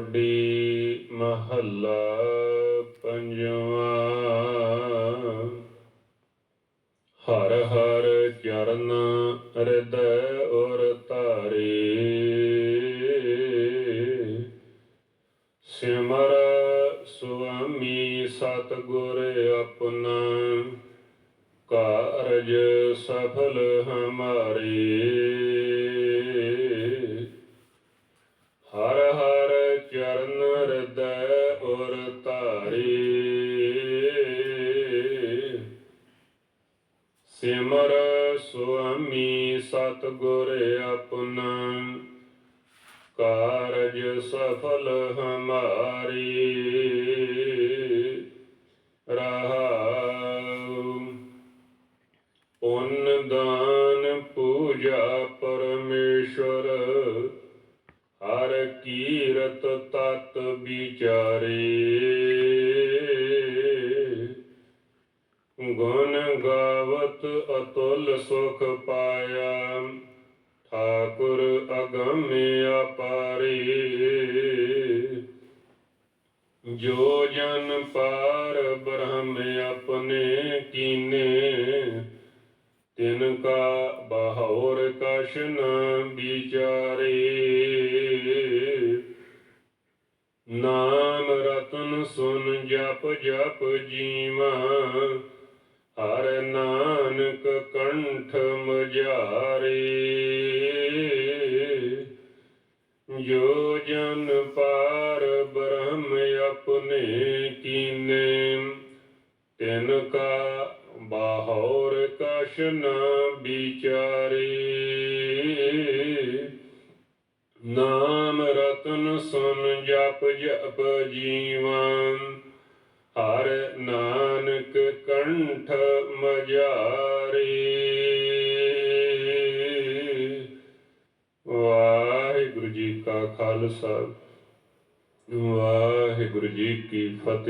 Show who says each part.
Speaker 1: D ਮਹੱਲਾ ਪੰਜਵਾਂ। ਹਰ ਹਰ ਚਰਨ ਹਿਰਦੈ ਔਰ ਧਾਰੇ। ਸਿਮਰ ਸੁਆਮੀ ਸਤਿਗੁਰ ਆਪਣਾ ਕਾਰਜ ਸਫਲ ਹਮਾਰੇ। ਸਿਮਰ ਸੁਆਮੀ ਸਤਿਗੁਰ ਆਪਣਾ ਕਾਰਜ ਸਫਲ ਹਮਾਰੀ। ਰਹਾਉ। ਪੁੰਨ ਦਾਨ ਪੂਜਾ ਪਰਮੇਸ਼ਵਰ। ਹਰ ਕੀਰਤ ਤਤ ਵਿਚਾਰੇ। ਗੁਣ ਗਾਵਤ ਅਤੁਲ ਸੁਖ ਪਾਇਆ। ਠਾਕੁਰ ਅਗੰਮ ਅਪਾਰੀ। ਜੋ ਜਨ ਪਾਰ ਬ੍ਰਹਮ ਆਪਣੇ ਕੀਨੇ, ਤਿਨ ਕਾ ਬਹੌਰ ਕਛ ਨ ਵਿਚਾਰੇ। ਨਾਮ ਰਤਨ ਸੁਨ ਜਪ ਜਪ ਜੀਵਾ ਨਾਨਕ ਕੰਠ ਮਝਾਰੇ। ਜੋ ਜਨ ਪਾਰ ਬ੍ਰਹਮ ਆਪਣੇ ਕੀਨੇ, ਤਿਨ ਕਾ ਬਾਹੌਰ ਕਛ ਨ ਵਿਚਾਰੇ। ਨਾਮ ਰਤਨ ਸੁਨ ਜਪ ਜਪ ਜੀਵਨ ਹਰ ਨਾਨਕ ਕੰਠ ਮਝਾਰੇ ਵਾਹਿਗੁਰੂ ਜੀ ਕਾ ਖਾਲਸਾ ਵਾਹਿਗੁਰੂ ਜੀ ਕੀ ਫਤਿਹ।